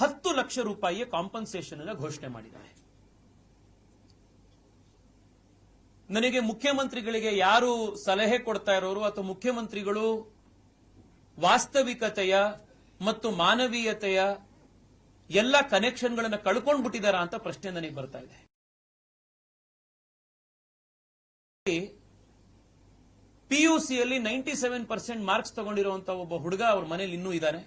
ಹತ್ತು ಲಕ್ಷ ರೂಪಾಯಿಯ ಕಾಂಪನ್ಸೇಷನ್ ಅನ್ನು ಘೋಷಣೆ ಮಾಡಿದ್ದಾರೆ. ನನಗೆ ಮುಖ್ಯಮಂತ್ರಿಗಳಿಗೆ ಯಾರು ಸಲಹೆ ಕೊಡ್ತಾ ಇರೋರು ಅಥವಾ ಮುಖ್ಯಮಂತ್ರಿಗಳು ವಾಸ್ತವಿಕತೆಯ ಮತ್ತು ಮಾನವೀಯತೆಯ ಎಲ್ಲ ಕನೆಕ್ಷನ್ಗಳನ್ನು ಕಳ್ಕೊಂಡು ಬಿಟ್ಟಿದಾರ ಅಂತ ಪ್ರಶ್ನೆ ನನಗೆ ಬರ್ತಾ ಇದೆ. ಪಿಯುಸಿಯಲ್ಲಿ ನೈಂಟಿ ಸೆವೆನ್ ಪರ್ಸೆಂಟ್ ಮಾರ್ಕ್ಸ್ ತಗೊಂಡಿರುವಂತಹ ಒಬ್ಬ ಹುಡುಗ ಅವ್ರ ಮನೇಲಿ ಇನ್ನೂ ಇದ್ದಾನೆ.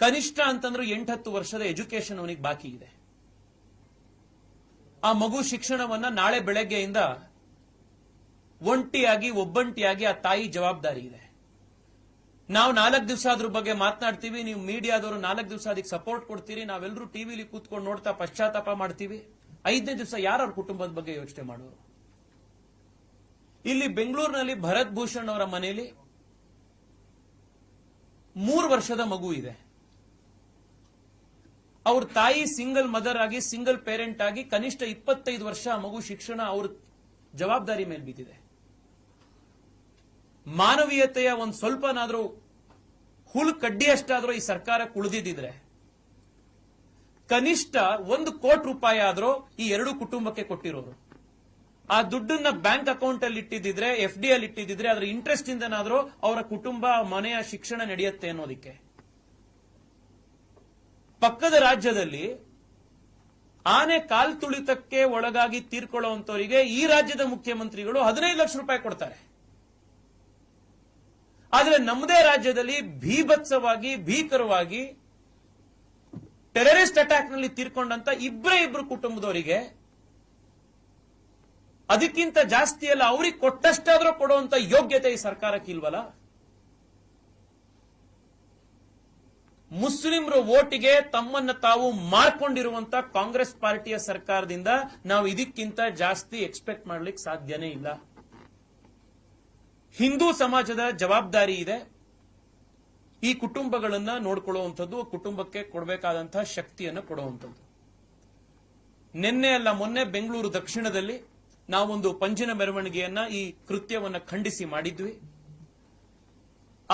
ಕನಿಷ್ಠ ಅಂತಂದ್ರೆ ಎಂಟತ್ತು ವರ್ಷದ ಎಜುಕೇಶನ್ ಅವನಿಗೆ ಬಾಕಿ ಇದೆ. ಆ ಮಗು ಶಿಕ್ಷಣವನ್ನ ನಾಳೆ ಬೆಳಗ್ಗೆಯಿಂದ ಒಂಟಿಯಾಗಿ, ಒಬ್ಬಂಟಿಯಾಗಿ ಆ ತಾಯಿ ಜವಾಬ್ದಾರಿ ಇದೆ. ನಾವು ನಾಲ್ಕು ದಿವಸ ಅದ್ರ ಬಗ್ಗೆ ಮಾತನಾಡ್ತೀವಿ, ನೀವು ಮೀಡಿಯಾದವರು ನಾಲ್ಕು ದಿವಸ ಅದಕ್ಕೆ ಸಪೋರ್ಟ್ ಕೊಡ್ತೀರಿ, ನಾವೆಲ್ಲರೂ ಟಿವಿಲಿ ಕೂತ್ಕೊಂಡು ನೋಡ್ತಾ ಪಶ್ಚಾತ್ತಾಪ ಮಾಡ್ತೀವಿ. ಐದನೇ ದಿವಸ ಯಾರ ಕುಟುಂಬದ ಬಗ್ಗೆ ಯೋಚನೆ ಮಾಡೋರು? ಇಲ್ಲಿ ಬೆಂಗಳೂರಿನಲ್ಲಿ ಭರತ್ ಭೂಷಣ್ ಅವರ ಮನೆಯಲ್ಲಿ ಮೂರು ವರ್ಷದ ಮಗು ಇದೆ. ಅವ್ರ ತಾಯಿ ಸಿಂಗಲ್ ಮದರ್ ಆಗಿ ಸಿಂಗಲ್ ಪೇರೆಂಟ್ ಆಗಿ ಕನಿಷ್ಠ ಇಪ್ಪತ್ತೈದು ವರ್ಷ ಮಗು ಶಿಕ್ಷಣ ಅವ್ರ ಜವಾಬ್ದಾರಿ ಮೇಲೆ ಬಿದ್ದಿದೆ ಮಾನವೀಯತೆಯ ಒಂದು ಸ್ವಲ್ಪನಾದ್ರೂ ಹುಲ್ ಕಡ್ಡಿಯಷ್ಟಾದ್ರೂ ಈ ಸರ್ಕಾರ ಕುಳಿದಿದ್ದಿದ್ರೆ, ಕನಿಷ್ಠ ಒಂದು ಕೋಟಿ ರೂಪಾಯಿ ಆದ್ರೂ ಈ ಎರಡು ಕುಟುಂಬಕ್ಕೆ ಕೊಟ್ಟಿರೋರು. ಆ ದುಡ್ಡನ್ನ ಬ್ಯಾಂಕ್ ಅಕೌಂಟ್ ಅಲ್ಲಿ ಇಟ್ಟಿದ್ದಿದ್ರೆ ಎಫ್ ಡಿ ಅಲ್ಲಿ ಇಟ್ಟಿದ್ದಿದ್ರೆ, ಅದರ ಇಂಟ್ರೆಸ್ಟ್ ಇಂದನಾದರೂ ಅವರ ಕುಟುಂಬ, ಮನೆಯ ಶಿಕ್ಷಣ ನಡೆಯುತ್ತೆ ಅನ್ನೋದಕ್ಕೆ. ಪಕ್ಕದ ರಾಜ್ಯದಲ್ಲಿ ಆನೆ ಕಾಲ್ ತುಳಿತಕ್ಕೆ ಒಳಗಾಗಿ ತೀರ್ಕೊಳ್ಳುವಂತವರಿಗೆ ಈ ರಾಜ್ಯದ ಮುಖ್ಯಮಂತ್ರಿಗಳು ಹದಿನೈದು ಲಕ್ಷ ರೂಪಾಯಿ ಕೊಡ್ತಾರೆ. ಆದರೆ ನಮ್ಮದೇ ರಾಜ್ಯದಲ್ಲಿ ಭೀಭತ್ಸವಾಗಿ, ಭೀಕರವಾಗಿ ಟೆರರಿಸ್ಟ್ ಅಟ್ಯಾಕ್ನಲ್ಲಿ ತೀರ್ಕೊಂಡಂತ ಇಬ್ಬರೇ ಇಬ್ರು ಕುಟುಂಬದವರಿಗೆ ಅದಕ್ಕಿಂತ ಜಾಸ್ತಿ ಅಲ್ಲ ಅವ್ರಿಗೆ ಕೊಟ್ಟಷ್ಟಾದ್ರೂ ಕೊಡುವಂತ ಯೋಗ್ಯತೆ ಈ ಸರ್ಕಾರಕ್ಕೆ ಇಲ್ವಲ್ಲ? ಮುಸ್ಲಿಮರ ಓಟಿಗೆ ತಮ್ಮನ್ನ ತಾವು ಮಾರ್ಕೊಂಡಿರುವಂತ ಕಾಂಗ್ರೆಸ್ ಪಾರ್ಟಿಯ ಸರ್ಕಾರದಿಂದ ನಾವು ಇದಕ್ಕಿಂತ ಜಾಸ್ತಿ ಎಕ್ಸ್ಪೆಕ್ಟ್ ಮಾಡ್ಲಿಕ್ಕೆ ಸಾಧ್ಯನೇ ಇಲ್ಲ. ಹಿಂದೂ ಸಮಾಜದ ಜವಾಬ್ದಾರಿ ಇದೆ. ಈ ಕುಟುಂಬಗಳನ್ನ ನೋಡ್ಕೊಳ್ಳುವಂಥದ್ದು, ಕುಟುಂಬಕ್ಕೆ ಕೊಡಬೇಕಾದಂತಹ ಶಕ್ತಿಯನ್ನು ಕೊಡುವಂಥದ್ದು. ನಿನ್ನೆ ಅಲ್ಲ, ಮೊನ್ನೆ ಬೆಂಗಳೂರು ದಕ್ಷಿಣದಲ್ಲಿ ನಾವೊಂದು ಪಂಜಿನ ಮೆರವಣಿಗೆಯನ್ನ ಈ ಕೃತ್ಯವನ್ನ ಖಂಡಿಸಿ ಮಾಡಿದ್ವಿ.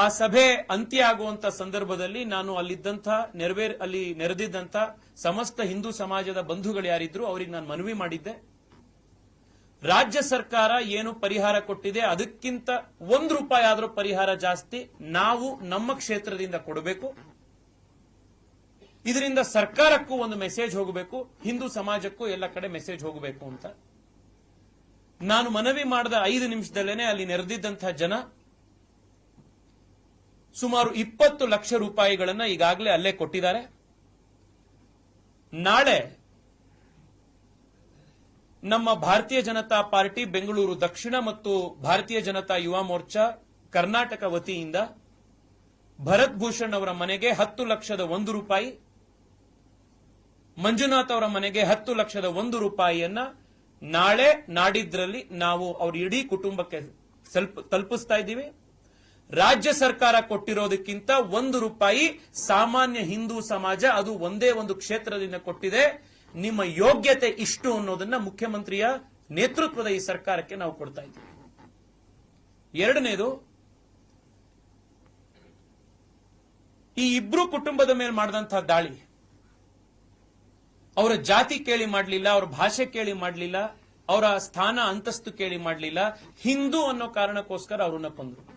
ಆ ಸಭೆ ಅಂತ್ಯ ಆಗುವಂತ ಸಂದರ್ಭದಲ್ಲಿ ನಾನು ಅಲ್ಲಿದ್ದಂಥ ನೆರವೇರ್ ಅಲ್ಲಿ ನೆರೆದಿದ್ದಂಥ ಸಮಸ್ತ ಹಿಂದೂ ಸಮಾಜದ ಬಂಧುಗಳು ಯಾರಿದ್ರು ಅವರಿಗೆ ನಾನು ಮನವಿ ಮಾಡಿದ್ದೆ. ರಾಜ್ಯ ಸರ್ಕಾರ ಏನು ಪರಿಹಾರ ಕೊಟ್ಟಿದೆ ಅದಕ್ಕಿಂತ ಒಂದು ರೂಪಾಯಿ ಆದರೂ ಪರಿಹಾರ ಜಾಸ್ತಿ ನಾವು ನಮ್ಮ ಕ್ಷೇತ್ರದಿಂದ ಕೊಡಬೇಕು. ಇದರಿಂದ ಸರ್ಕಾರಕ್ಕೂ ಒಂದು ಮೆಸೇಜ್ ಹೋಗಬೇಕು, ಹಿಂದೂ ಸಮಾಜಕ್ಕೂ ಎಲ್ಲ ಕಡೆ ಮೆಸೇಜ್ ಹೋಗಬೇಕು ಅಂತ. ನಾನು ಮನವಿ ಮಾಡಿದ ಐದು ನಿಮಿಷದಲ್ಲೇನೆ ಅಲ್ಲಿ ನೆರೆದಿದ್ದಂತಹ ಜನ ಸುಮಾರು ಇಪ್ಪತ್ತು ಲಕ್ಷ ರೂಪಾಯಿಗಳನ್ನ ಈಗಾಗಲೇ ಅಲ್ಲೇ ಕೊಟ್ಟಿದ್ದಾರೆ. ನಾಳೆ ನಮ್ಮ ಭಾರತೀಯ ಜನತಾ ಪಾರ್ಟಿ ಬೆಂಗಳೂರು ದಕ್ಷಿಣ ಮತ್ತು ಭಾರತೀಯ ಜನತಾ ಯುವ ಮೋರ್ಚಾ ಕರ್ನಾಟಕ ವತಿಯಿಂದ ಭರತ್ ಭೂಷಣ್ ಅವರ ಮನೆಗೆ ಹತ್ತು ಲಕ್ಷದ ಒಂದು ರೂಪಾಯಿ, ಮಂಜುನಾಥ್ ಅವರ ಮನೆಗೆ ಹತ್ತು ಲಕ್ಷದ ಒಂದು ರೂಪಾಯಿಯನ್ನ ನಾಳೆ ನಾಡಿದ್ರಲ್ಲಿ ನಾವು ಅವ್ರ ಇಡೀ ಕುಟುಂಬಕ್ಕೆ ತಲುಪಿಸ್ತಾ ಇದ್ದೀವಿ. ರಾಜ್ಯ ಸರ್ಕಾರ ಕೊಟ್ಟಿರೋದಕ್ಕಿಂತ ಒಂದು ರೂಪಾಯಿ ಸಾಮಾನ್ಯ ಹಿಂದೂ ಸಮಾಜ ಅದು ಒಂದೇ ಒಂದು ಕ್ಷೇತ್ರದಿಂದ ಕೊಟ್ಟಿದೆ. ನಿಮ್ಮ ಯೋಗ್ಯತೆ ಇಷ್ಟು ಅನ್ನೋದನ್ನ ಮುಖ್ಯಮಂತ್ರಿಯ ನೇತೃತ್ವದ ಈ ಸರ್ಕಾರಕ್ಕೆ ನಾವು ಕೊಡ್ತಾ ಇದ್ದೀವಿ. ಎರಡನೇದು, ಈ ಇಬ್ರು ಕುಟುಂಬದ ಮೇಲೆ ಮಾಡಿದಂತಹ ದಾಳಿ, ಅವರ ಜಾತಿ ಕೇಳಿ ಮಾಡಲಿಲ್ಲ, ಅವರ ಭಾಷೆ ಕೇಳಿ ಮಾಡಲಿಲ್ಲ, ಅವರ ಸ್ಥಾನ, ಅಂತಸ್ತು ಕೇಳಿ ಮಾಡಲಿಲ್ಲ, ಹಿಂದೂ ಅನ್ನೋ ಕಾರಣಕ್ಕೋಸ್ಕರ ಅವರನ್ನ ಕೊಂದ್ರು.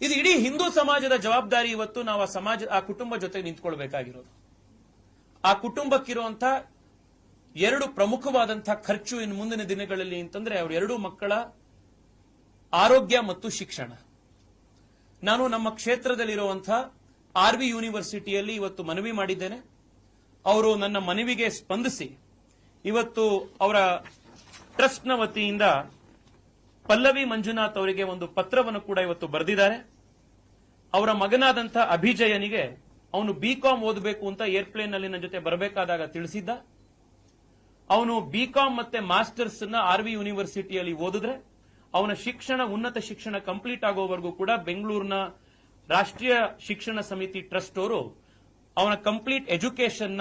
ಇದು ಇಡೀ ಹಿಂದೂ ಸಮಾಜದ ಜವಾಬ್ದಾರಿ ಇವತ್ತು ನಾವು ಆ ಸಮಾಜ, ಆ ಕುಟುಂಬ ಜೊತೆ ನಿಂತ್ಕೊಳ್ಬೇಕಾಗಿರೋದು. ಆ ಕುಟುಂಬಕ್ಕಿರುವಂತ ಎರಡು ಪ್ರಮುಖವಾದಂತಹ ಖರ್ಚು ಇನ್ನು ಮುಂದಿನ ದಿನಗಳಲ್ಲಿ ಅಂತಂದ್ರೆ ಅವ್ರ ಎರಡು ಮಕ್ಕಳ ಆರೋಗ್ಯ ಮತ್ತು ಶಿಕ್ಷಣ. ನಾನು ನಮ್ಮ ಕ್ಷೇತ್ರದಲ್ಲಿರುವಂತಹ ಆರ್ ವಿ ಯೂನಿವರ್ಸಿಟಿಯಲ್ಲಿ ಇವತ್ತು ಮನವಿ ಮಾಡಿದ್ದೇನೆ. ಅವರು ನನ್ನ ಮನವಿಗೆ ಸ್ಪಂದಿಸಿ ಇವತ್ತು ಅವರ ಟ್ರಸ್ಟ್ನ ವತಿಯಿಂದ ಪಲ್ಲವಿ ಮಂಜುನಾಥ್ ಅವರಿಗೆ ಒಂದು ಪತ್ರವನ್ನು ಕೂಡ ಇವತ್ತು ಬರೆದಿದ್ದಾರೆ. ಅವರ ಮಗನಾದಂಥ ಅಭಿಜಯನಿಗೆ ಅವನು ಬಿ ಕಾಮ್ ಓದಬೇಕು ಅಂತ ಏರ್ಪ್ಲೇನ್ನಲ್ಲಿ ನನ್ನ ಜೊತೆ ಬರಬೇಕಾದಾಗ ತಿಳಿಸಿದ್ದ. ಅವನು ಬಿ ಕಾಮ್ ಮತ್ತೆ ಮಾಸ್ಟರ್ಸ್ನ ಆರ್ ವಿ ಯೂನಿವರ್ಸಿಟಿಯಲ್ಲಿ ಓದಿದ್ರೆ, ಅವನ ಶಿಕ್ಷಣ, ಉನ್ನತ ಶಿಕ್ಷಣ ಕಂಪ್ಲೀಟ್ ಆಗೋವರೆಗೂ ಕೂಡ ಬೆಂಗಳೂರಿನ ರಾಷ್ಟ್ರೀಯ ಶಿಕ್ಷಣ ಸಮಿತಿ ಟ್ರಸ್ಟ್ ಅವರು ಅವನ ಕಂಪ್ಲೀಟ್ ಎಜುಕೇಶನ್ನ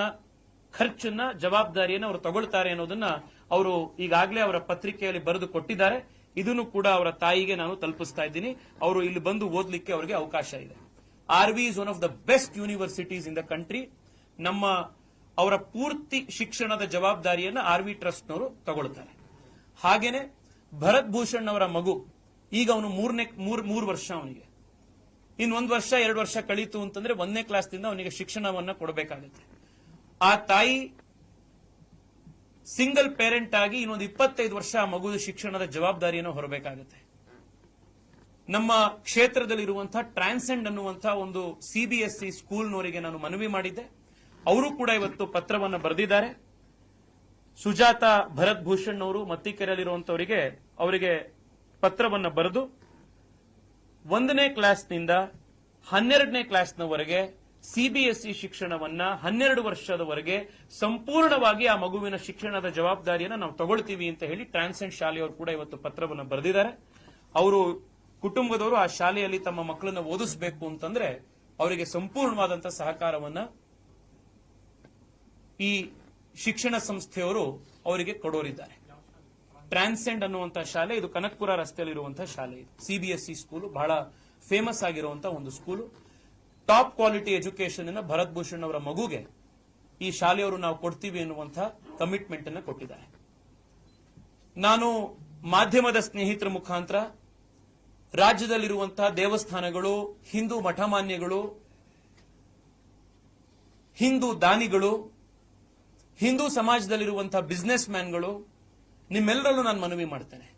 ಖರ್ಚನ್ನ, ಜವಾಬ್ದಾರಿಯನ್ನು ಅವರು ತಗೊಳ್ತಾರೆ ಅನ್ನೋದನ್ನ ಅವರು ಈಗಾಗಲೇ ಅವರ ಪತ್ರಿಕೆಯಲ್ಲಿ ಬರೆದು ಕೊಟ್ಟಿದ್ದಾರೆ. ಇದನ್ನು ಕೂಡ ಅವರ ತಾಯಿಗೆ ನಾನು ತಲುಪಿಸ್ತಾ ಇದ್ದೀನಿ. ಅವರು ಇಲ್ಲಿ ಬಂದು ಓದಲಿಕ್ಕೆ ಅವರಿಗೆ ಅವಕಾಶ ಇದೆ. R V is one of the best universities in the country ನಮ್ಮ ಅವರ ಪೂರ್ತಿ ಶಿಕ್ಷಣದ ಜವಾಬ್ದಾರಿಯನ್ನು ಆರ್ ವಿ ಟ್ರಸ್ಟ್ನವರು ತಗೊಳ್ತಾರೆ. ಹಾಗೇನೆ ಭರತ್ ಭೂಷಣ್ ಅವರ ಮಗು, ಈಗ ಅವನು ಮೂರನೇ, ಮೂರ್ ವರ್ಷ ಅವನಿಗೆ. ಇನ್ನೊಂದು ವರ್ಷ, ಎರಡು ವರ್ಷ ಕಳೀತು ಅಂತಂದ್ರೆ ಒಂದನೇ ಕ್ಲಾಸ್ನಿಂದ ಅವನಿಗೆ ಶಿಕ್ಷಣವನ್ನ ಕೊಡಬೇಕಾಗುತ್ತೆ. ಆ ತಾಯಿ ಸಿಂಗಲ್ ಪೇರೆಂಟ್ ಆಗಿ ಇನ್ನೊಂದು ಇಪ್ಪತ್ತೈದು ವರ್ಷ ಮಗು ಮಗುವಿನ ಶಿಕ್ಷಣದ ಜವಾಬ್ದಾರಿಯನ್ನು ಹೊರಬೇಕಾಗುತ್ತೆ. ನಮ್ಮ ಕ್ಷೇತ್ರದಲ್ಲಿರುವಂತಹ ಟ್ರಾನ್ಸೆಂಡ್ ಅನ್ನುವಂತಹ ಒಂದು ಸಿಬಿಎಸ್ಇ ಸ್ಕೂಲ್ನವರಿಗೆ ನಾನು ಮನವಿ ಮಾಡಿದ್ದೆ. ಅವರು ಕೂಡ ಇವತ್ತು ಪತ್ರವನ್ನು ಬರೆದಿದ್ದಾರೆ. ಸುಜಾತ ಭರತ್ ಭೂಷಣ್ ಅವರು ಮತ್ತಿಕೆರೆಯಲ್ಲಿರುವಂತವರಿಗೆ ಅವರಿಗೆ ಪತ್ರವನ್ನು ಬರೆದು, ಒಂದನೇ ಕ್ಲಾಸ್ನಿಂದ ಹನ್ನೆರಡನೇ ಕ್ಲಾಸ್ನವರೆಗೆ ಸಿಬಿಎಸ್ಇ ಶಿಕ್ಷಣವನ್ನ ಹನ್ನೆರಡು ವರ್ಷದವರೆಗೆ ಸಂಪೂರ್ಣವಾಗಿ ಆ ಮಗುವಿನ ಶಿಕ್ಷಣದ ಜವಾಬ್ದಾರಿಯನ್ನು ನಾವು ತಗೊಳ್ತೀವಿ ಅಂತ ಹೇಳಿ ಟ್ರಾನ್ಸೆಂಟ್ ಶಾಲೆಯವರು ಕೂಡ ಇವತ್ತು ಪತ್ರವನ್ನು ಬರೆದಿದ್ದಾರೆ. ಅವರು ಕುಟುಂಬದವರು ಆ ಶಾಲೆಯಲ್ಲಿ ತಮ್ಮ ಮಕ್ಕಳನ್ನ ಓದಿಸಬೇಕು ಅಂತಂದ್ರೆ ಅವರಿಗೆ ಸಂಪೂರ್ಣವಾದಂತಹ ಸಹಕಾರವನ್ನ ಈ ಶಿಕ್ಷಣ ಸಂಸ್ಥೆಯವರು ಅವರಿಗೆ ಕೊಡೋರಿದ್ದಾರೆ. ಟ್ರಾನ್ಸೆಂಡ್ ಅನ್ನುವಂತಹ ಶಾಲೆ, ಇದು ಕನಕಪುರ ರಸ್ತೆಯಲ್ಲಿರುವಂತಹ ಶಾಲೆ ಇದು. ಸಿಬಿಎಸ್ಇ ಸ್ಕೂಲು ಬಹಳ ಫೇಮಸ್ ಆಗಿರುವಂತಹ ಒಂದು ಸ್ಕೂಲು ಟಾಪ್ ಕ್ವಾಲಿಟಿ ಎಜುಕೇಶನ್ ಅನ್ನ ಭರತ್ ಭೂಷಣ್ ಅವರ ಮಗುಗೆ ಈ ಶಾಲೆಯವರು ನಾವು ಕೊಡ್ತೀವಿ ಎನ್ನುವಂತಹ ಕಮಿಟ್ಮೆಂಟ್ ಅನ್ನು ಕೊಟ್ಟಿದ್ದಾರೆ. ನಾನು ಮಾಧ್ಯಮದ ಸ್ನೇಹಿತರ ಮುಖಾಂತರ ರಾಜ್ಯದಲ್ಲಿರುವಂತಹ ದೇವಸ್ಥಾನಗಳು, ಹಿಂದೂ ಮಠಮಾನ್ಯಗಳು, ಹಿಂದೂ ದಾನಿಗಳು, ಹಿಂದೂ ಸಮಾಜದಲ್ಲಿರುವಂತಹ ಬಿಸ್ನೆಸ್ ಮ್ಯಾನ್ಗಳು ನಿಮ್ಮೆಲ್ಲರಲ್ಲೂ ನಾನು ಮನವಿ ಮಾಡ್ತೇನೆ.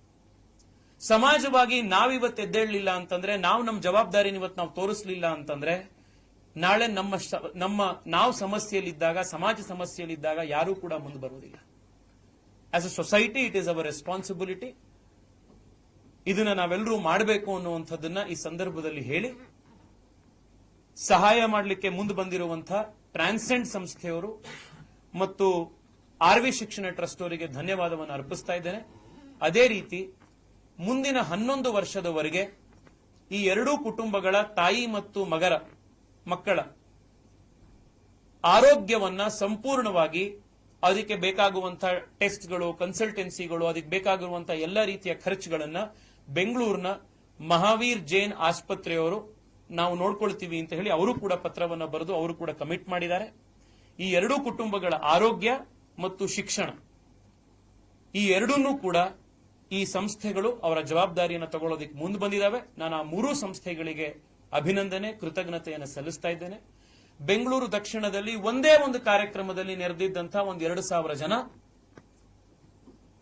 ಸಮಾಜವಾಗಿ ನಾವಿವತ್ತು ಎದ್ದೇಳಲಿಲ್ಲ ಅಂತಂದ್ರೆ, ನಾವು ನಮ್ಮ ಜವಾಬ್ದಾರಿನ ಇವತ್ತು ನಾವು ತೋರಿಸಲಿಲ್ಲ ಅಂತಂದ್ರೆ ನಾಳೆ ನಮ್ಮ ನಮ್ಮ ನಾವು ಸಮಸ್ಯೆಯಲ್ಲಿದ್ದಾಗ, ಸಮಾಜ ಸಮಸ್ಯೆಯಲ್ಲಿದ್ದಾಗ ಯಾರೂ ಕೂಡ ಮುಂದೆ ಬರುವುದಿಲ್ಲ. As a society it is our responsibility ಇದನ್ನ ನಾವೆಲ್ಲರೂ ಮಾಡಬೇಕು ಅನ್ನುವಂಥದ್ದನ್ನ ಈ ಸಂದರ್ಭದಲ್ಲಿ ಹೇಳಿ, ಸಹಾಯ ಮಾಡಲಿಕ್ಕೆ ಮುಂದೆ ಬಂದಿರುವಂತಹ ಟ್ರಾನ್ಸೆಂಡ್ ಸಂಸ್ಥೆಯವರು ಮತ್ತು ಆರ್ ವಿ ಶಿಕ್ಷಣ ಟ್ರಸ್ಟ್ ಅವರಿಗೆ ಧನ್ಯವಾದವನ್ನು ಅರ್ಪಿಸ್ತಾ ಇದ್ದೇನೆ. ಅದೇ ರೀತಿ, ಮುಂದಿನ ಹನ್ನೊಂದು ವರ್ಷದವರೆಗೆ ಈ ಎರಡೂ ಕುಟುಂಬಗಳ ತಾಯಿ ಮತ್ತು ಮಗರ ಮಕ್ಕಳ ಆರೋಗ್ಯವನ್ನ ಸಂಪೂರ್ಣವಾಗಿ ಅದಕ್ಕೆ ಬೇಕಾಗುವಂತಹ ಟೆಸ್ಟ್ಗಳು, ಕನ್ಸಲ್ಟೆನ್ಸಿಗಳು, ಅದಕ್ಕೆ ಬೇಕಾಗಿರುವಂತಹ ಎಲ್ಲ ರೀತಿಯ ಖರ್ಚುಗಳನ್ನ ಬೆಂಗಳೂರಿನ ಮಹಾವೀರ್ ಜೈನ್ ಆಸ್ಪತ್ರೆಯವರು ನಾವು ನೋಡ್ಕೊಳ್ತೀವಿ ಅಂತ ಹೇಳಿ ಅವರು ಕೂಡ ಪತ್ರವನ್ನ ಬರೆದು ಅವರು ಕೂಡ ಕಮಿಟ್ ಮಾಡಿದ್ದಾರೆ. ಈ ಎರಡೂ ಕುಟುಂಬಗಳ ಆರೋಗ್ಯ ಮತ್ತು ಶಿಕ್ಷಣ, ಈ ಎರಡನ್ನೂ ಕೂಡ ಈ ಸಂಸ್ಥೆಗಳು ಅವರ ಜವಾಬ್ದಾರಿಯನ್ನು ತಗೊಳ್ಳೋದಕ್ಕೆ ಮುಂದೆ ಬಂದಿದ್ದಾವೆ. ನಾನು ಆ ಮೂರೂ ಸಂಸ್ಥೆಗಳಿಗೆ ಅಭಿನಂದನೆ, ಕೃತಜ್ಞತೆಯನ್ನು ಸಲ್ಲಿಸ್ತಾ ಇದ್ದೇನೆ. ಬೆಂಗಳೂರು ದಕ್ಷಿಣದಲ್ಲಿ ಒಂದೇ ಒಂದು ಕಾರ್ಯಕ್ರಮದಲ್ಲಿ ನೆರೆದಿದ್ದಂತಹ ಒಂದು ಎರಡು ಸಾವಿರ ಜನ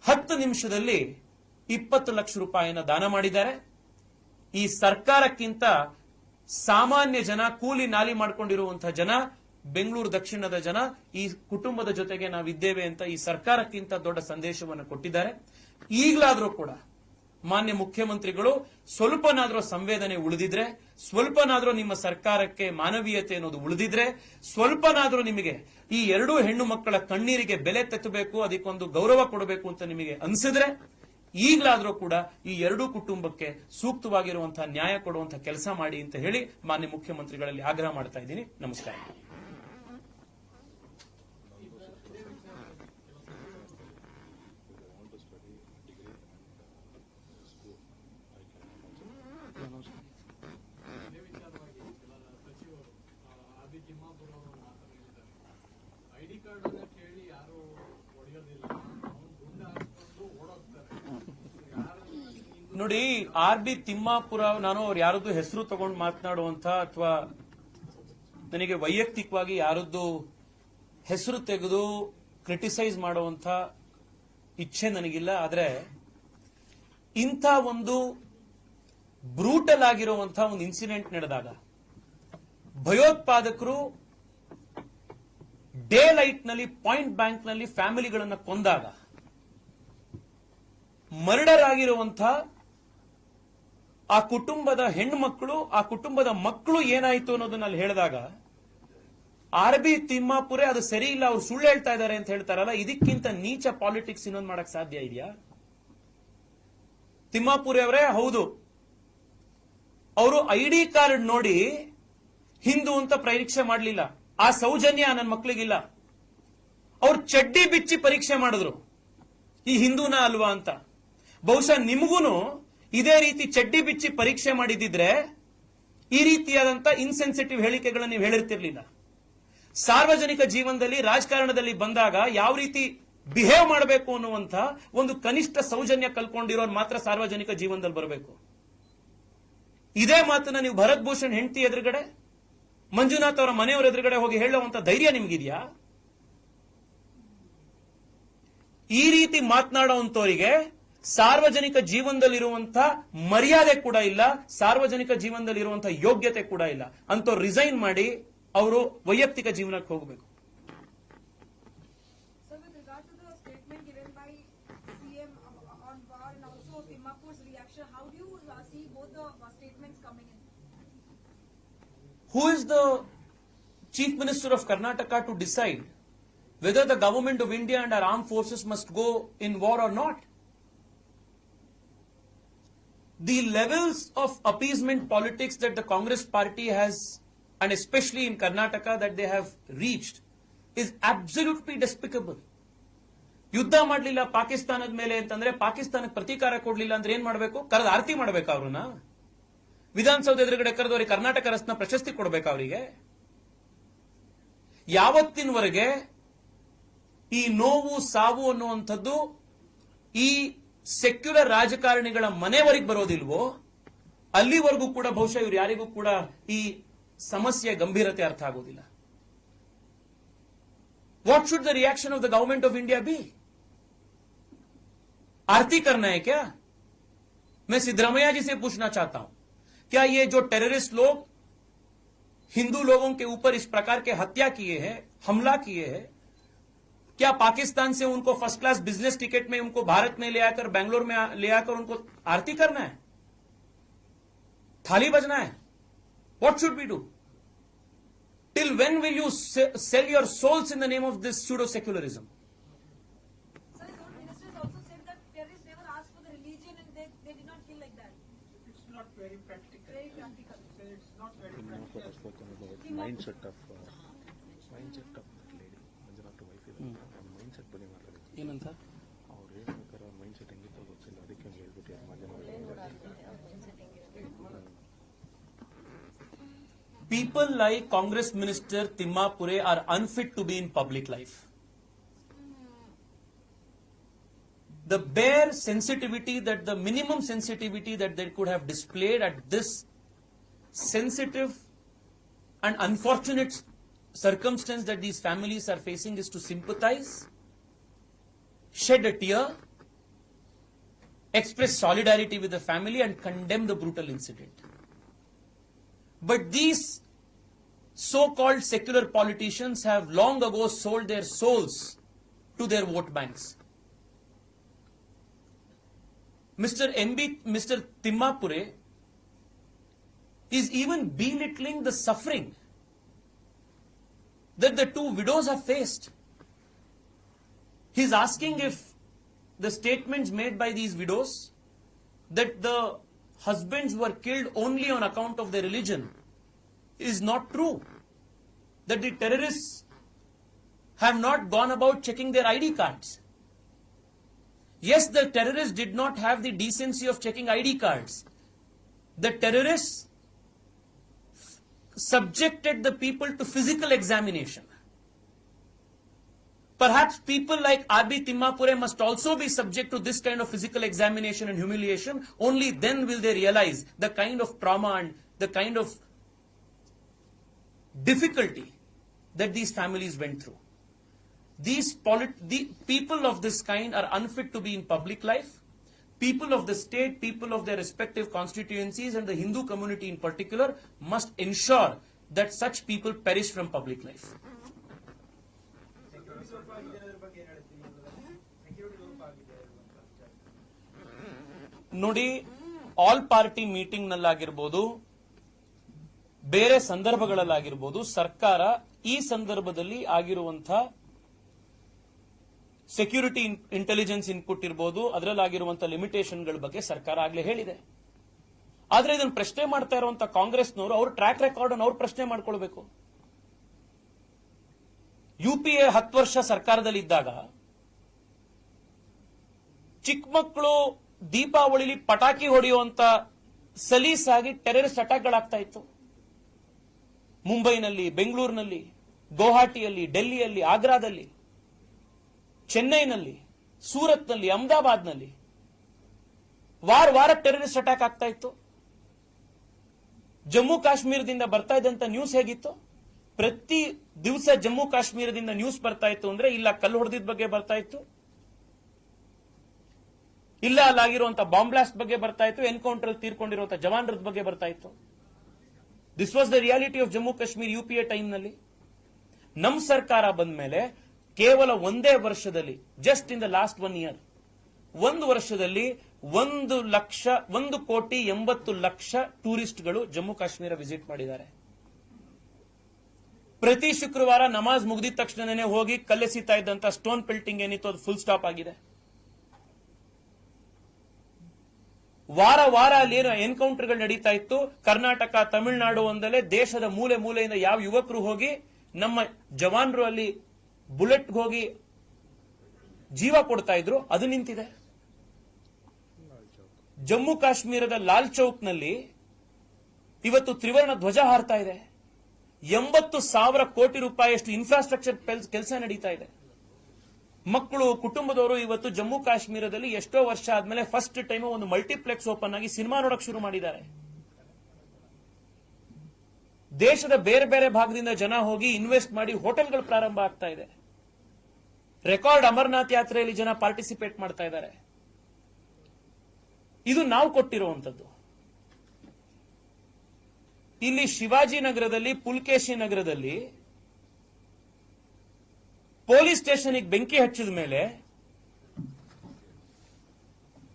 ಹತ್ತು ನಿಮಿಷದಲ್ಲಿ ಇಪ್ಪತ್ತು ಲಕ್ಷ ರೂಪಾಯಿಯನ್ನು ದಾನ ಮಾಡಿದ್ದಾರೆ. ಈ ಸರ್ಕಾರಕ್ಕಿಂತ ಸಾಮಾನ್ಯ ಜನ, ಕೂಲಿ ನಾಲಿ ಮಾಡಿಕೊಂಡಿರುವಂತಹ ಜನ, ಬೆಂಗಳೂರು ದಕ್ಷಿಣದ ಜನ, ಈ ಕುಟುಂಬದ ಜೊತೆಗೆ ನಾವಿದ್ದೇವೆ ಅಂತ ಈ ಸರ್ಕಾರಕ್ಕಿಂತ ದೊಡ್ಡ ಸಂದೇಶವನ್ನು ಕೊಟ್ಟಿದ್ದಾರೆ. ಈಗಲಾದರೂ ಕೂಡ ಮಾನ್ಯ ಮುಖ್ಯಮಂತ್ರಿಗಳು, ಸ್ವಲ್ಪನಾದ್ರೂ ಸಂವೇದನೆ ಉಳಿದಿದ್ರೆ, ಸ್ವಲ್ಪನಾದ್ರೂ ನಿಮ್ಮ ಸರ್ಕಾರಕ್ಕೆ ಮಾನವೀಯತೆ ಅನ್ನೋದು ಉಳಿದಿದ್ರೆ, ಸ್ವಲ್ಪನಾದ್ರೂ ನಿಮಗೆ ಈ ಎರಡೂ ಹೆಣ್ಣು ಮಕ್ಕಳ ಕಣ್ಣೀರಿಗೆ ಬೆಲೆ ತೆತ್ತಬೇಕು, ಅದಕ್ಕೊಂದು ಗೌರವ ಕೊಡಬೇಕು ಅಂತ ನಿಮಗೆ ಅನಿಸಿದ್ರೆ, ಈಗಲಾದ್ರೂ ಕೂಡ ಈ ಎರಡೂ ಕುಟುಂಬಕ್ಕೆ ಸೂಕ್ತವಾಗಿರುವಂತಹ ನ್ಯಾಯ ಕೊಡುವಂತಹ ಕೆಲಸ ಮಾಡಿ ಅಂತ ಹೇಳಿ ಮಾನ್ಯ ಮುಖ್ಯಮಂತ್ರಿಗಳಲ್ಲಿ ಆಗ್ರಹ ಮಾಡ್ತಾ ಇದ್ದೀನಿ. ನಮಸ್ಕಾರ ಇದೇ ವಿಚಾರವಾಗಿ ಕೆಲ ಸಚಿವರು ಆ, ಆದಿ ತಿಮ್ಮಾಪುರ ಅವರು ಮಾತನಾಡಿದ್ದಾರೆ ಐ ಡಿ ಕಾರ್ಡ್ ಅನ್ನ ಕೇಳಿ ಯಾರು ಹೊಡೆಯೋದಿಲ್ಲ ಅವ್ನು ಗುಂಡ ಹಾಕೊಂಡು ಓಡೋಗ್ತಾರೆ ಯಾರು ಹಿಂದೂ ನೋಡಿ, ಆರ್ ಬಿ ತಿಮ್ಮಾಪುರ, ನಾನು ಅವ್ರು ಯಾರದ್ದು ಹೆಸರು ತಗೊಂಡು ಮಾತನಾಡುವಂತ ಅಥವಾ ನನಗೆ ವೈಯಕ್ತಿಕವಾಗಿ ಯಾರದ್ದು ಹೆಸರು ತೆಗೆದು ಕ್ರಿಟಿಸೈಸ್ ಮಾಡುವಂತ ಇಚ್ಛೆ ನನಗಿಲ್ಲ. ಆದರೆ ಇಂಥ ಒಂದು ಬ್ರೂಟಲ್ ಆಗಿರುವಂತಹ ಒಂದು ಇನ್ಸಿಡೆಂಟ್ ನಡೆದಾಗ ಭಯೋತ್ಪಾದಕರು ಡೇ ಲೈಟ್ನಲ್ಲಿ ಪಾಯಿಂಟ್ ಬ್ಯಾಂಕ್ನಲ್ಲಿ ಫ್ಯಾಮಿಲಿಗಳನ್ನು ಕೊಂದಾಗ ಮರ್ಡರ್ ಆಗಿರುವಂತಹ ಆ ಕುಟುಂಬದ ಹೆಣ್ಮಕ್ಳು ಆ ಕುಟುಂಬದ ಮಕ್ಕಳು ಏನಾಯ್ತು ಅನ್ನೋದನ್ನ ಅಲ್ಲಿ ಹೇಳಿದಾಗ ಆರ್ ಬಿ ತಿಮ್ಮಾಪುರೆ ಅದು ಸರಿ ಇಲ್ಲ, ಅವ್ರು ಸುಳ್ಳು ಹೇಳ್ತಾ ಇದ್ದಾರೆ ಅಂತ ಹೇಳ್ತಾರಲ್ಲ, ಇದಕ್ಕಿಂತ ನೀಚ ಪಾಲಿಟಿಕ್ಸ್ ಇನ್ನೊಂದು ಮಾಡಕ್ ಸಾಧ್ಯ ಇದೆಯಾ? ತಿಮ್ಮಾಪುರಿ ಅವರೇ, ಹೌದು. ಅವರು ಐ ಡಿ ಕಾರ್ಡ್ ನೋಡಿ ಹಿಂದೂ ಅಂತ ಪರೀಕ್ಷೆ ಮಾಡಲಿಲ್ಲ. ಆ ಸೌಜನ್ಯ ನನ್ನ ಮಕ್ಕಳಿಗಿಲ್ಲ ಅವ್ರು ಚಡ್ಡಿ ಬಿಚ್ಚಿ ಪರೀಕ್ಷೆ ಮಾಡಿದ್ರು. ಈ ಹಿಂದೂನ ಅಲ್ವಾ ಅಂತ. ಬಹುಶಃ ನಿಮಗೂನು ಇದೇ ರೀತಿ ಚಡ್ಡಿ ಬಿಚ್ಚಿ ಪರೀಕ್ಷೆ ಮಾಡಿದಿದ್ರೆ ಈ ರೀತಿಯಾದಂತ ಇನ್ಸೆನ್ಸಿಟಿವ್ ಹೇಳಿಕೆಗಳನ್ನು ನೀವು ಹೇಳಿರ್ತಿರ್ಲಿಲ್ಲ. ಸಾರ್ವಜನಿಕ ಜೀವನದಲ್ಲಿ, ರಾಜಕಾರಣದಲ್ಲಿ ಬಂದಾಗ ಯಾವ ರೀತಿ ಬಿಹೇವ್ ಮಾಡಬೇಕು ಅನ್ನುವಂತ ಒಂದು ಕನಿಷ್ಠ ಸೌಜನ್ಯ ಕಲ್ಕೊಂಡಿರೋರು ಮಾತ್ರ ಸಾರ್ವಜನಿಕ ಜೀವನದಲ್ಲಿ ಬರಬೇಕು. ಇದೇ ಮಾತನ್ನ ನೀವು ಭರತ್ ಭೂಷಣ್ ಹೆಂಡತಿ ಎದುರುಗಡೆ, ಮಂಜುನಾಥ್ ಅವರ ಮನೆಯವರ ಎದುರುಗಡೆ ಹೋಗಿ ಹೇಳುವಂತ ಧೈರ್ಯ ನಿಮ್ಗಿದ್ಯಾ? ಈ ರೀತಿ ಮಾತನಾಡುವಂತವರಿಗೆ ಸಾರ್ವಜನಿಕ ಜೀವನದಲ್ಲಿರುವಂತಹ ಮರ್ಯಾದೆ ಕೂಡ ಇಲ್ಲ ಸಾರ್ವಜನಿಕ ಜೀವನದಲ್ಲಿರುವಂತಹ ಯೋಗ್ಯತೆ ಕೂಡ ಇಲ್ಲ ಅಂತ ರಿಸೈನ್ ಮಾಡಿ ಅವರು ವೈಯಕ್ತಿಕ ಜೀವನಕ್ಕೆ ಹೋಗಬೇಕು So with regard to the of Karnataka to decide whether the government of India and our armed forces must go in war or statements The levels of appeasement politics that the Congress party has, and especially in Karnataka, that they have reached, is absolutely despicable. ಯುದ್ಧ ಮಾಡಲಿಲ್ಲ ಪಾಕಿಸ್ತಾನದ ಮೇಲೆ ಅಂತಂದ್ರೆ ಪಾಕಿಸ್ತಾನಕ್ಕೆ ಪ್ರತೀಕಾರ ಕೊಡ್ಲಿಲ್ಲ ಅಂದ್ರೆ ಏನ್ ಮಾಡಬೇಕು? ಕರೆದ ಆರತಿ ಮಾಡ್ಬೇಕಾ ಅವ್ರನ್ನ. ವಿಧಾನಸೌಧ ಎದುರುಗಡೆ ಕರೆದವರಿಗೆ ಕರ್ನಾಟಕ ರತ್ನ ಪ್ರಶಸ್ತಿ ಕೊಡಬೇಕಾ ಅವರಿಗೆ. ಯಾವತ್ತಿನವರೆಗೆ ಈ ನೋವು ಸಾವು ಅನ್ನುವಂಥದ್ದು ಈ ಸೆಕ್ಯುಲರ್ ರಾಜಕಾರಣಿಗಳ ಮನೆವರೆಗೆ ಬರೋದಿಲ್ವೋ ಅಲ್ಲಿವರೆಗೂ ಕೂಡ ಬಹುಶಃ ಇವ್ರು ಯಾರಿಗೂ ಕೂಡ ಈ ಸಮಸ್ಯೆಯ ಗಂಭೀರತೆ ಅರ್ಥ ಆಗೋದಿಲ್ಲ what should the reaction of the government of India be आरती करना है क्या मैं सिद्धरामैया जी से पूछना चाहता हूं क्या ये जो टेररिस्ट लोग हिंदू लोगों के ऊपर इस प्रकार के हत्या किए हैं हमला किए हैं क्या पाकिस्तान से उनको फ़र्स्ट क्लास बिज़नेस टिकट में उनको भारत में ले आकर बैंगलोर में ले आकर उनको आरती करना है? थाली बजना है? What should be do till when will you sell your souls in the name of this pseudo secularism Mindset up. ಏನಂತ ಅವ್ರು ಹೇಳ್ಬೇಕಾದ್ರೆ ಅವ್ರ ಮೈಂಡ್ಸೆಟ್ ಹೆಂಗಿತ್ತು ಗೊತ್ತಿಲ್ಲ ಅದಕ್ಕೆ ಹಂಗೆ ಹೇಳ್ಬಿಟ್ಟು Manjunath People like Congress Minister Timmapure are unfit to be in public life. The bare sensitivity that the minimum sensitivity that they could have displayed at this sensitive and unfortunate circumstance that these families are facing is to sympathize, shed a tear, express solidarity with the family, and condemn the brutal incident. But these so called secular politicians have long ago sold their souls to their vote banks. Mr. MB, Mr. Timmapure is even belittling the suffering that the two widows have faced. He's asking if the statements made by these widows that the husbands were killed only on account of their religion is not true. That the terrorists have not gone about checking their ID cards. Yes, the terrorists did not have the decency of checking ID cards. The terrorists subjected the people to physical examination. Perhaps people like R.B. Timmapure must also be subject to this kind of physical examination and humiliation. Only then will they realize the kind of trauma and the kind of difficulty that these families went through. These polit- the people of this kind are unfit to be in public life. People of the state, people of their respective constituencies, and the Hindu community in particular must ensure that such people perish from public life. ನೋಡಿ all party meeting ನಲ್ಲಾಗಿರ್ಬೋದು, ಬೇರೆ ಸಂದರ್ಭಗಳಲ್ಲಾಗಿರ್ಬೋದು, ಸರ್ಕಾರ ಈ ಸಂದರ್ಭದಲ್ಲಿ ಆಗಿರುವಂತಹ security intelligence input ಇರ್ಬೋದು ಅದರಲ್ಲಾಗಿರುವಂತಹ ಲಿಮಿಟೇಷನ್ಗಳ ಬಗ್ಗೆ ಸರ್ಕಾರ ಆಗ್ಲೇ ಹೇಳಿದೆ. ಆದ್ರೆ ಇದನ್ನು ಪ್ರಶ್ನೆ ಮಾಡ್ತಾ ಇರುವಂತಹ ಕಾಂಗ್ರೆಸ್ನವರು ಅವ್ರ ಟ್ರ್ಯಾಕ್ ರೆಕಾರ್ಡ್ ಅನ್ನು ಅವ್ರು ಪ್ರಶ್ನೆ ಮಾಡ್ಕೊಳ್ಬೇಕು. ಯುಪಿಎ ಹತ್ತು ವರ್ಷ ಸರ್ಕಾರದಲ್ಲಿ ಇದ್ದಾಗ ಚಿಕ್ಕ ಮಕ್ಕಳು ದೀಪಾವಳಿಲಿ ಪಟಾಕಿ ಹೊಡೆಯುವಂತ ಸಲೀಸಾಗಿ ಟೆರರಿಸ್ಟ್ ಅಟ್ಯಾಕ್ಗಳಾಗ್ತಾ ಇತ್ತು. ಮುಂಬೈನಲ್ಲಿ, ಬೆಂಗಳೂರಿನಲ್ಲಿ ಗುವಾಹಟಿಯಲ್ಲಿ ಡೆಲ್ಲಿಯಲ್ಲಿ, ಆಗ್ರಾದಲ್ಲಿ, ಚೆನ್ನೈನಲ್ಲಿ, ಸೂರತ್ನಲ್ಲಿ, ಅಹಮದಾಬಾದ್ನಲ್ಲಿ ವಾರ ವಾರ ಟೆರರಿಸ್ಟ್ ಅಟ್ಯಾಕ್ ಆಗ್ತಾ ಇತ್ತು. ಜಮ್ಮು ಕಾಶ್ಮೀರದಿಂದ ಬರ್ತಾ ಇದ್ದಂತ ನ್ಯೂಸ್ ಹೇಗಿತ್ತು? ಪ್ರತಿ ದಿವಸ ಜಮ್ಮು ಕಾಶ್ಮೀರದಿಂದ ನ್ಯೂಸ್ ಬರ್ತಾ ಇತ್ತು ಅಂದ್ರೆ ಇಲ್ಲ ಕಲ್ಲು ಹೊಡೆದಿದ್ದ ಬಗ್ಗೆ ಬರ್ತಾ ಇತ್ತು. ಇಲ್ಲ ಅಲ್ಲಾಗಿರುವಂತಹ ಬಾಂಬ್ ಬ್ಲಾಸ್ಟ್ ಬಗ್ಗೆ ಬರ್ತಾ ಇತ್ತು ಎನ್ಕೌಂಟರ್ ಅಲ್ಲಿ ಜವಾನ್ ಜವಾನರದ ಬಗ್ಗೆ ಬರ್ತಾ ಇತ್ತು. This was the reality of Jammu Kashmir U P ಟೈಮ್ನಲ್ಲಿ. ನಮ್ ಸರ್ಕಾರ ಬಂದ ಮೇಲೆ ಕೇವಲ ಒಂದೇ ವರ್ಷದಲ್ಲಿ just in the last one year ಒಂದು ವರ್ಷದಲ್ಲಿ ಒಂದು ಲಕ್ಷ, ಒಂದು ಕೋಟಿ ಎಂಬತ್ತು ಲಕ್ಷ ಟೂರಿಸ್ಟ್ಗಳು ಜಮ್ಮು ಕಾಶ್ಮೀರ ವಿಸಿಟ್ ಮಾಡಿದ್ದಾರೆ. ಪ್ರತಿ ಶುಕ್ರವಾರ ನಮಾಜ್ ಮುಗಿದ ತಕ್ಷಣನೇ ಹೋಗಿ ಕಲ್ಲೆಸಿತಾ ಇದ್ದಂತ ಸ್ಟೋನ್ ಪೆಲ್ಟಿಂಗ್ ಏನಿತ್ತು ಅದು ಫುಲ್ ಸ್ಟಾಪ್ ಆಗಿದೆ. ವಾರ ವಾರ ಅಲ್ಲಿ ಏನು ಎನ್ಕೌಂಟರ್ಗಳು ನಡೀತಾ ಇತ್ತು. ಕರ್ನಾಟಕ, ತಮಿಳುನಾಡು ಒಂದಲ್ಲೇ ದೇಶದ ಮೂಲೆ ಮೂಲೆಯಿಂದ ಯಾವ ಯುವಕರು ಹೋಗಿ, ನಮ್ಮ ಜವಾನರು ಅಲ್ಲಿ ಬುಲೆಟ್ ಹೋಗಿ ಜೀವ ಕೊಡ್ತಾ ಇದ್ರು, ಅದು ನಿಂತಿದೆ. ಜಮ್ಮು ಕಾಶ್ಮೀರದ ಲಾಲ್ ಚೌಕ್ನಲ್ಲಿ ಇವತ್ತು ತ್ರಿವರ್ಣ ಧ್ವಜ ಹಾರ್ತಾ ಇದೆ. ಎಂಬತ್ತು ಸಾವಿರ ಕೋಟಿ ರೂಪಾಯಿಯಷ್ಟು ಇನ್ಫ್ರಾಸ್ಟ್ರಕ್ಚರ್ ಕೆಲಸ ನಡೀತಾ ಇದೆ. ಮಕ್ಕಳು, ಕುಟುಂಬದವರು ಇವತ್ತು ಜಮ್ಮು ಕಾಶ್ಮೀರದಲ್ಲಿ ಎಷ್ಟೋ ವರ್ಷ ಆದ್ಮೇಲೆ ಫಸ್ಟ್ ಟೈಮ್ ಒಂದು ಮಲ್ಟಿಪ್ಲೆಕ್ಸ್ ಓಪನ್ ಆಗಿ ಸಿನಿಮಾ ನೋಡಕ್ ಶುರು ಮಾಡಿದ್ದಾರೆ. ದೇಶದ ಬೇರೆ ಬೇರೆ ಭಾಗದಿಂದ ಜನ ಹೋಗಿ ಇನ್ವೆಸ್ಟ್ ಮಾಡಿ ಹೋಟೆಲ್ಗಳು ಪ್ರಾರಂಭ ಆಗ್ತಾ ಇದೆ. ರೆಕಾರ್ಡ್ ಅಮರನಾಥ್ ಯಾತ್ರೆಯಲ್ಲಿ ಜನ ಪಾರ್ಟಿಸಿಪೇಟ್ ಮಾಡ್ತಾ ಇದ್ದಾರೆ. ಇದು ನಾವು ಕೊಟ್ಟಿರುವಂತದ್ದು ಇಲ್ಲಿ ಶಿವಾಜಿನಗರದಲ್ಲಿ ಪುಲ್ಕೇಶಿ ನಗರದಲ್ಲಿ ಪೊಲೀಸ್ ಸ್ಟೇಷನ್ಗೆ ಬೆಂಕಿ ಹಚ್ಚಿದ ಮೇಲೆ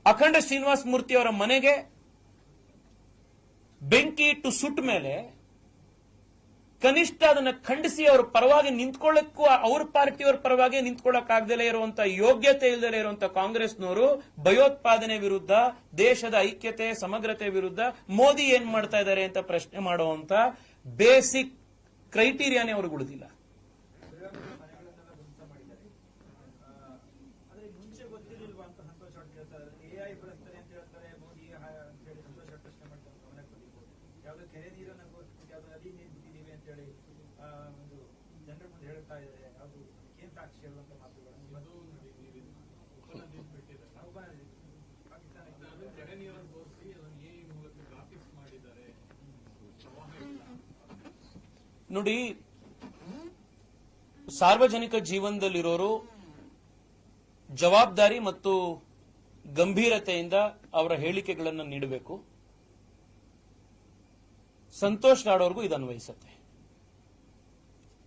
ಅಖಂಡ ಶ್ರೀನಿವಾಸ ಮೂರ್ತಿ ಅವರ ಮನೆಗೆ ಬೆಂಕಿ ಇಟ್ಟು ಸುಟ್ಟ ಮೇಲೆ ಕನಿಷ್ಠ ಅದನ್ನ ಖಂಡಿಸಿ ಅವರ ಪರವಾಗಿ ನಿಂತ್ಕೊಳ್ಳಕ್ಕೂ, ಅವ್ರ ಪಾರ್ಟಿಯವರ ಪರವಾಗಿ ನಿಂತ್ಕೊಳ್ಳಕ್ ಇರುವಂತಹ ಇರುವಂತ ಯೋಗ್ಯತೆ ಇಲ್ಲದೆ ಇರುವಂತ ಕಾಂಗ್ರೆಸ್ನವರು ಭಯೋತ್ಪಾದನೆ ವಿರುದ್ಧ, ದೇಶದ ಐಕ್ಯತೆ, ಸಮಗ್ರತೆ ವಿರುದ್ಧ ಮೋದಿ ಏನ್ ಮಾಡ್ತಾ ಇದ್ದಾರೆ ಅಂತ ಪ್ರಶ್ನೆ ಮಾಡುವಂತ ಬೇಸಿಕ್ ಕ್ರೈಟೀರಿಯಾನೇ ಅವ್ರಿಗೆ ಉಳಿದಿಲ್ಲ ಆದ್ರೆ ಮುಂಚೆ ಗೊತ್ತಿರಲಿಲ್ವಾ ಅಂತ ಸಂತೋಷ ಅವ್ರು ಕೇಳ್ತಾರೆ ಎಐ ಬಳಸ್ತಾರೆ ಅಂತ ಹೇಳ್ತಾರೆ ಮೋದಿ ಹಾ- ಅಂತ ಹೇಳಿ ಸಂತೋಷ ಅವ್ರು ಪ್ರಶ್ನೆ ಮಾಡ್ತಾರೆ ಗಮನಕ್ಕೆ ಬಂದಿತ್ತು ಯಾವ್ದೋ ಕೆರೆ ನೀರನ್ನ ಗೋಸ್ಕರ ಯಾವ್ದೋ ನದಿ ನೀರು ಬಿಟ್ಟಿದೀವಿ ಅಂತ ಹೇಳಿ ಆ, ಒಂದು ಜನರ ಮುಂದೆ ಹೇಳ್ತಾ ಇದ್ದಾರೆ ಯಾವ್ದು ಏನ್ ಸಾಕ್ಷಿ ಹೇಳುವಂತ ಮಾತುಗಳು ಅದು ನೋಡಿ ನೀವು ಉಪನದಿ ಬಿಟ್ಟಿದ್ದಾರೆ ನಾವು ಬಂದಿದ್ದೀವಿ. ಪಾಕಿಸ್ತಾನ ಅದು ಕೆರೆ ನೀರನ್ನು ತೋರಿಸಿ ಅದನ್ನು ಎ ಮೂಲಕ ಗ್ರಾಫಿಕ್ಸ್ ಮಾಡಿದ್ದಾರೆ ಪ್ರವಾಹ ಇಲ್ಲ ನೋಡಿ, ಸಾರ್ವಜನಿಕ ಜೀವನದಲ್ಲಿರೋರು ಜವಾಬ್ದಾರಿ ಮತ್ತು ಗಂಭೀರತೆಯಿಂದ ಅವರ ಹೇಳಿಕೆಗಳನ್ನು ನೀಡಬೇಕು. ಸಂತೋಷ್ ನಾಡೋರ್ಗೂ ಇದು ಅನ್ವಯಿಸುತ್ತೆ.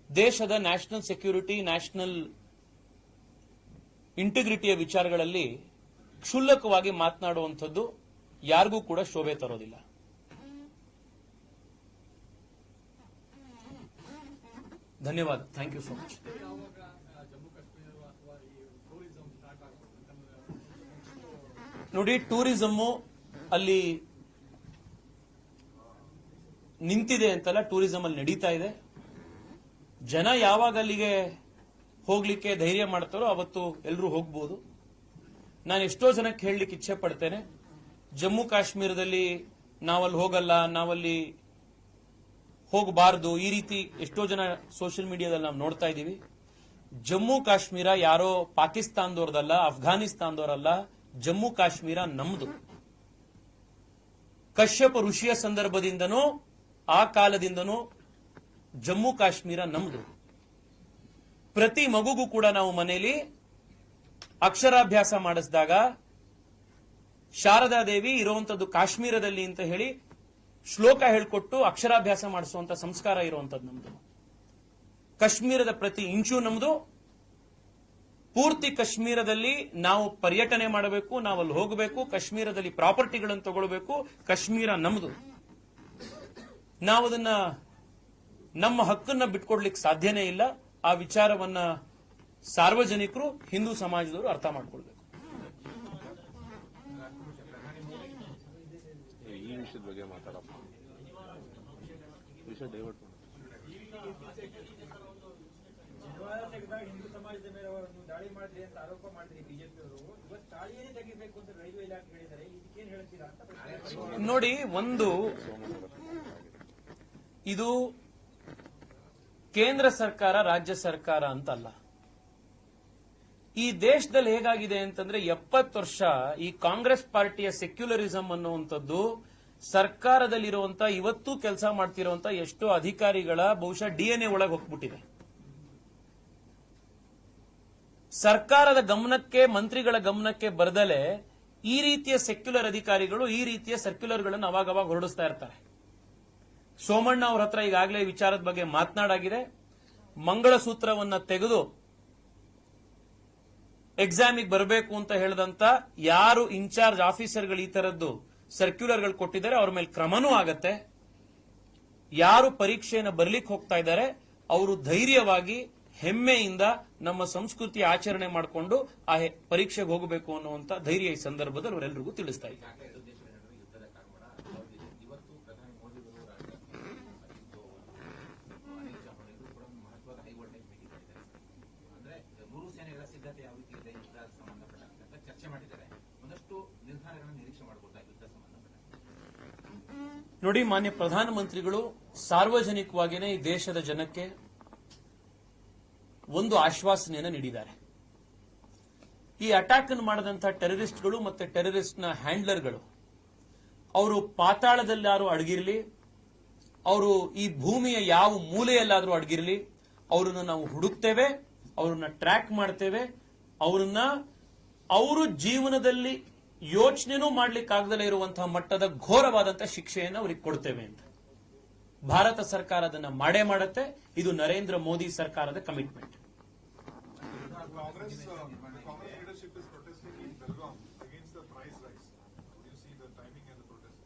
ದೇಶದ ನ್ಯಾಷನಲ್ ಸೆಕ್ಯೂರಿಟಿ, ನ್ಯಾಷನಲ್ ಇಂಟಿಗ್ರಿಟಿಯ ವಿಚಾರಗಳಲ್ಲಿ ಕ್ಷುಲ್ಲಕವಾಗಿ ಮಾತನಾಡುವಂಥದ್ದು ಯಾರಿಗೂ ಕೂಡ ಶೋಭೆ ತರೋದಿಲ್ಲ. ಧನ್ಯವಾದ. ಥ್ಯಾಂಕ್ ಯು ಸೊ ಮಚ್ ನೋಡಿ, ಟೂರಿಸಮ್ಮು ಅಲ್ಲಿ ನಿಂತಿದೆ ಅಂತಲ್ಲ ಟೂರಿಸಂ ಅಲ್ಲಿ ನಡೀತಾ ಇದೆ. ಜನ ಯಾವಾಗ ಅಲ್ಲಿಗೆ ಹೋಗ್ಲಿಕ್ಕೆ ಧೈರ್ಯ ಮಾಡ್ತಾರೋ ಅವತ್ತು ಎಲ್ಲರೂ ಹೋಗ್ಬೋದು. ನಾನು ಎಷ್ಟೋ ಜನಕ್ಕೆ ಹೇಳಲಿಕ್ಕೆ ಇಚ್ಛೆ ಪಡ್ತೇನೆ. ಜಮ್ಮು ಕಾಶ್ಮೀರದಲ್ಲಿ ನಾವಲ್ಲಿ ಹೋಗಲ್ಲ, ನಾವಲ್ಲಿ ಹೋಗಬಾರ್ದು. ಈ ರೀತಿ ಎಷ್ಟೋ ಜನ ಸೋಷಿಯಲ್ ಮೀಡಿಯಾದಲ್ಲಿ ನಾವು ನೋಡ್ತಾ ಇದ್ದೀವಿ. ಜಮ್ಮು ಕಾಶ್ಮೀರ ಯಾರೋ ಪಾಕಿಸ್ತಾನದವ್ರದಲ್ಲ ಅಫ್ಘಾನಿಸ್ತಾನದವರಲ್ಲ ಜಮ್ಮು ಕಾಶ್ಮೀರ ನಮ್ದು. ಕಶ್ಯಪ ಋಷಿಯ ಸಂದರ್ಭದಿಂದನೂ, ಆ ಕಾಲದಿಂದನೂ ಜಮ್ಮು ಕಾಶ್ಮೀರ ನಮ್ದು. ಪ್ರತಿ ಮಗುಗೂ ಕೂಡ ನಾವು ಮನೆಯಲ್ಲಿ ಅಕ್ಷರಾಭ್ಯಾಸ ಮಾಡಿಸಿದಾಗ, ಶಾರದಾ ದೇವಿ ಇರುವಂತದ್ದು ಕಾಶ್ಮೀರದಲ್ಲಿ ಅಂತ ಹೇಳಿ ಶ್ಲೋಕ ಹೇಳ್ಕೊಟ್ಟು ಅಕ್ಷರಾಭ್ಯಾಸ ಮಾಡಿಸುವಂತ ಸಂಸ್ಕಾರ ಇರುವಂತದ್ದು ನಮ್ದು. ಕಾಶ್ಮೀರದ ಪ್ರತಿ ಇಂಚು ನಮ್ದು. ಪೂರ್ತಿ ಕಾಶ್ಮೀರದಲ್ಲಿ ನಾವು ಪರ್ಯಟನೆ ಮಾಡಬೇಕು ನಾವು ಅಲ್ಲಿ ಹೋಗಬೇಕು, ಕಾಶ್ಮೀರದಲ್ಲಿ ಪ್ರಾಪರ್ಟಿಗಳನ್ನು ತಗೊಳ್ಬೇಕು, ಕಾಶ್ಮೀರ ನಮ್ದು. ನಾವು ಅದನ್ನ ನಮ್ಮ ಹಕ್ಕನ್ನ ಬಿಟ್ಕೊಡ್ಲಿಕ್ಕೆ ಸಾಧ್ಯನೇ ಇಲ್ಲ. ಆ ವಿಚಾರವನ್ನ ಸಾರ್ವಜನಿಕರು ಹಿಂದೂ ಸಮಾಜದವರು ಅರ್ಥ ಮಾಡ್ಕೊಳ್ಬೇಕು ಏ, ಈ ವಿಷಯದ ಬಗ್ಗೆ ಮಾತಾಡಪ್ಪ ವಿಷಯ ಡೈವರ್ಟ್ ಮಾಡು ಹಿಂದೂ ಸಮಾಜದ ಮೇಲೆ ಅವರನ್ನು ದಾಳಿ ಮಾಡಿದ್ರಿ ಅಂತ ಆರೋಪ ಮಾಡಿದ್ರಿ ಬಿಜೆಪಿಯವರು. ಇವತ್ತು ತಾಳಿಯೇ ತೆಗಿಬೇಕು ಅಂತ ರೈಲ್ವೆ ಇಲಾಖೆ ಹೇಳಿದ್ದಾರೆ. ಇದಕ್ಕೇನ್ ಹೇಳ್ತೀರಾ ಅಂತ ನೋಡಿ ಒಂದು ಇದು ಕೇಂದ್ರ ಸರ್ಕಾರ ರಾಜ್ಯ ಸರ್ಕಾರ ಅಂತಲ್ಲ. ಈ ದೇಶದಲ್ಲಿ ಹೇಗಾಗಿದೆ ಅಂತಂದ್ರೆ ಎಪ್ಪತ್ತು ವರ್ಷ ಈ ಕಾಂಗ್ರೆಸ್ ಪಾರ್ಟಿಯ ಸೆಕ್ಯುಲರಿಸಂ ಅನ್ನುವಂಥದ್ದು ಸರ್ಕಾರದಲ್ಲಿರುವಂತ, ಇವತ್ತು ಕೆಲಸ ಮಾಡ್ತಿರುವಂತ ಎಷ್ಟೋ ಅಧಿಕಾರಿಗಳ ಬಹುಶಃ ಡಿಎನ್ಎ ಒಳಗೆ ಹೋಗ್ಬಿಟ್ಟಿದೆ. ಸರ್ಕಾರದ ಗಮನಕ್ಕೆ, ಮಂತ್ರಿಗಳ ಗಮನಕ್ಕೆ ಬರದಲೆ ಈ ರೀತಿಯ ಸೆಕ್ಯುಲರ್ ಅಧಿಕಾರಿಗಳು ಈ ರೀತಿಯ ಸರ್ಕ್ಯುಲರ್ಗಳನ್ನು ಅವಾಗವಾಗ ಹೊರಡಿಸ್ತಾ ಇರ್ತಾರೆ. ಸೋಮಣ್ಣ ಅವ್ರ ಹತ್ರ ಈಗಾಗಲೇ ವಿಚಾರದ ಬಗ್ಗೆ ಮಾತನಾಡಾಗಿದೆ. ಮಂಗಳಸೂತ್ರವನ್ನ ತೆಗೆದು ಎಕ್ಸಾಮಿಗೆ ಬರಬೇಕು ಅಂತ ಹೇಳಿದಂತ ಯಾರು ಇನ್ಚಾರ್ಜ್ ಆಫೀಸರ್ಗಳು ಈ ತರದ್ದು ಸರ್ಕ್ಯುಲರ್ಗಳು ಕೊಟ್ಟಿದ್ದಾರೆ, ಅವ್ರ ಮೇಲೆ ಕ್ರಮನೂ ಆಗತ್ತೆ. ಯಾರು ಪರೀಕ್ಷೆಯನ್ನು ಬರ್ಲಿಕ್ಕೆ ಹೋಗ್ತಾ ಇದ್ದಾರೆ, ಅವರು ಧೈರ್ಯವಾಗಿ, ಹೆಮ್ಮೆಯಿಂದ ನಮ್ಮ ಸಂಸ್ಕೃತಿ ಆಚರಣೆ ಮಾಡಿಕೊಂಡು ಆ ಪರೀಕ್ಷೆಗೆ ಹೋಗಬೇಕು ಅನ್ನುವಂತ ಧೈರ್ಯ ಈ ಸಂದರ್ಭದಲ್ಲಿ ಅವರೆಲ್ಲರಿಗೂ ತಿಳಿಸ್ತಾ ಇದ್ದಾರೆ ಎರಡು ದೇಶಗಳ ನಡುವೆ ಯುದ್ಧದ ಕಾರಣ ಅವರಿಗೆ ಇವತ್ತು ಪ್ರಧಾನಿ ಮೋದಿಗಳು ಅನಿಲ್ ಚೌಹಾಣ್ ಕೂಡ ಮಹತ್ವದ ಹೈ ವೋಲ್ಟೇಜ್ ಮೀಟಿಂಗ್ ಮಾಡಿದ್ದಾರೆ ಅಂದ್ರೆ ಮೂರು ಸೇನೆಗಳ ಸಿದ್ಧತೆ ಯಾವ ರೀತಿ ಇದೆ ಯುದ್ಧ ಸಂಬಂಧಪಟ್ಟಂತೆ ಅಂತ ಚರ್ಚೆ ಮಾಡಿದ್ದಾರೆ ಒಂದಷ್ಟು ನಿರ್ಧಾರಗಳನ್ನು ನಿರೀಕ್ಷೆ ಮಾಡಬಹುದಾ ಯುದ್ಧ ಸಂಬಂಧಪಟ್ಟಂತೆ ನೋಡಿ, ಮಾನ್ಯ ಪ್ರಧಾನಮಂತ್ರಿಗಳು, ಸಾರ್ವಜನಿಕವಾಗಿಯೇ ಈ ದೇಶದ ಜನಕ್ಕೆ ಒಂದು ಆಶ್ವಾಸನೆಯನ್ನು ನೀಡಿದ್ದಾರೆ. ಈ ಅಟ್ಯಾಕ್ ಅನ್ನು ಮಾಡಿದಂತಹ ಟೆರರಿಸ್ಟ್ಗಳು ಮತ್ತೆ ಟೆರರಿಸ್ಟ್ನ ಹ್ಯಾಂಡ್ಲರ್ಗಳು ಅವರು ಪಾತಾಳದಲ್ಲಾರು ಅಡಗಿರಲಿ, ಅವರು ಈ ಭೂಮಿಯ ಯಾವ ಮೂಲೆಯಲ್ಲಾದರೂ ಅಡಗಿರಲಿ, ಅವರನ್ನು ನಾವು ಹುಡುಕ್ತೇವೆ, ಅವರನ್ನ ಟ್ರ್ಯಾಕ್ ಮಾಡ್ತೇವೆ, ಅವರನ್ನ, ಅವರು ಜೀವನದಲ್ಲಿ ಯೋಚನೆನೂ ಮಾಡ್ಲಿಕ್ಕಾಗದಲೇ ಇರುವಂತಹ ಮಟ್ಟದ ಘೋರವಾದಂತಹ ಶಿಕ್ಷೆಯನ್ನು ಅವ್ರಿಗೆ ಕೊಡ್ತೇವೆ ಅಂತ ಭಾರತ ಸರ್ಕಾರ ಅದನ್ನ ಮಾಡೇ ಮಾಡುತ್ತೆ ಇದು ನರೇಂದ್ರ ಮೋದಿ ಸರ್ಕಾರದ commitment Congress, uh, the Congress leadership is protesting in Belgaum against the price rise. How do you see the timing and the protest?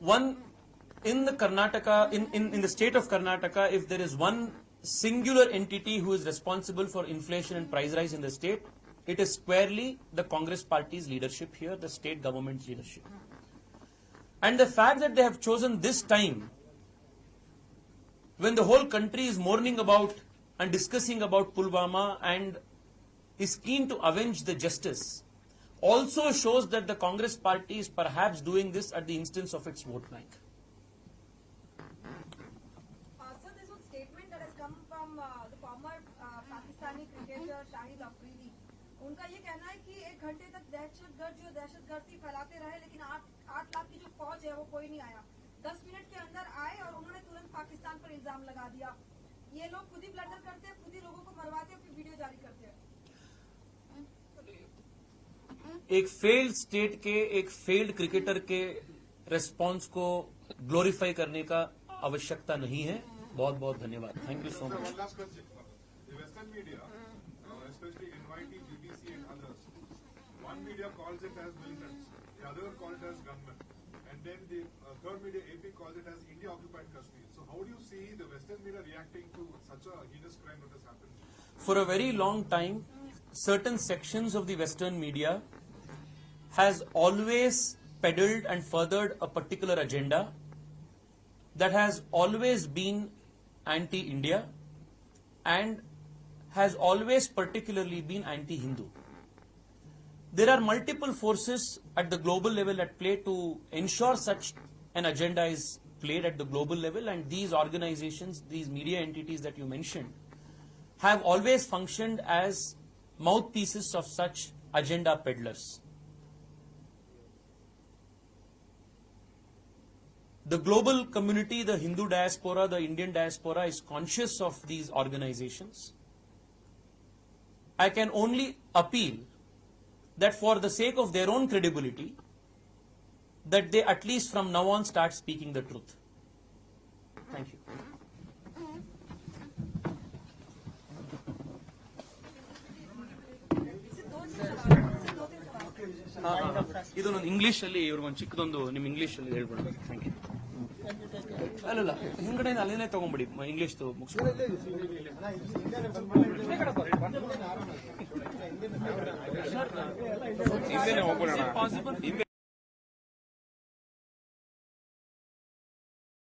one in the Karnataka, in, in, in the state of Karnataka, if there is one singular entity who is responsible for inflation and price rise in the state, it is squarely the Congress party's leadership here, the state government's leadership. And the fact that they have chosen this time, when the whole country is mourning about and discussing about Pulwama and is keen to avenge the justice, also shows that the Congress party is perhaps doing this at the instance of its vote bank. एक घंटे तक दहशतगर्द जो दहशतगर्दी फैलाते रहे लेकिन आठ आठ लाख की जो फौज है वो कोई नहीं आया। दस मिनट के अंदर आए और उन्होंने तुरंत पाकिस्तान पर इल्ज़ाम लगा दिया। ये लोग खुद ही ब्लंडर करते हैं खुद ही लोगों को मरवाते हैं फिर वीडियो जारी करते हैं। एक फेल्ड स्टेट के एक फेल्ड क्रिकेटर के रेस्पॉन्स को ग्लोरीफाई करने का आवश्यकता नहीं है। बहुत बहुत धन्यवाद thank you so much it as militants, the other call it as gunmen, and then the uh, third media, AP, calls it as India occupied Kashmir. So how do you see the Western media reacting to such a heinous crime that has happened? for a very long time, certain sections of the Western media has always peddled and furthered a particular agenda that has always been anti-India and has always particularly been anti-Hindu. There are multiple forces at the global level at play to ensure such an agenda is played at the global level and these organizations, these media entities that you mentioned, have always functioned as mouthpieces of such agenda peddlers. The global community, the Hindu diaspora, the Indian diaspora is conscious of these organizations. I can only appeal that for the sake of their own credibility, that they at least from now on start speaking the truth. Thank you. ಇದೊಂದು English ಅಲ್ಲಿ ಇವ್ರಿಗೊಂದು ಚಿಕ್ಕದೊಂದು ನಿಮ್ಮ ಇಂಗ್ಲೀಷಲ್ಲಿ ಅಲ್ಲಿ thank you ಅಲ್ಲಲ್ಲ ಹಿಂಗಡೆ ಅಲ್ಲೇನೆ ತಗೊಂಬಿಡಿ English ಮುಗಿಸ್ಕೊಂಡು ಹೋಗ್ಬಿಡೋಣ.